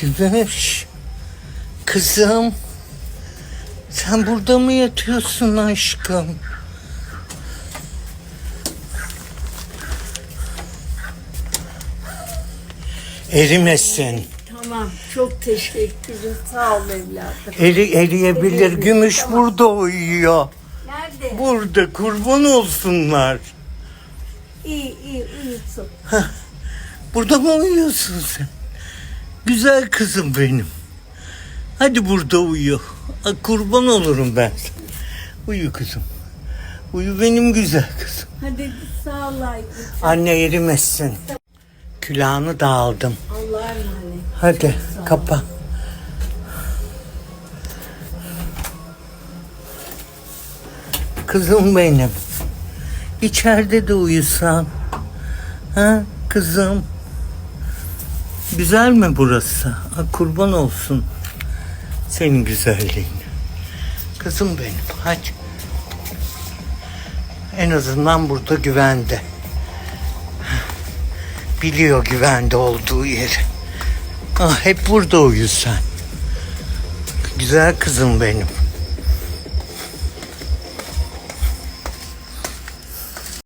Gümüş. Kızım. Sen burada mı yatıyorsun aşkım? Erimesin. Tamam. Çok teşekkürler. Sağ ol evladım. Eri, eriyebilir. Gümüş burada uyuyor. Nerede? Burada kurban olsunlar. İyi iyi uyusun. Burada mı uyuyorsun sen? Güzel kızım benim. Hadi burada uyu. Kurban olurum ben. Uyu kızım. Uyu benim güzel kızım. Hadi sağ ol. Anne erimesin. Külahını da aldım. Allah'a emanet. Hadi kapa. Kızım benim. İçeride de uyusan. Ha kızım. Güzel mi burası? Ha, kurban olsun. Senin güzelliğin. Kızım benim. Hadi. En azından burada güvende. Biliyor güvende olduğu yeri. Ah, hep burada uyu. Güzel kızım benim.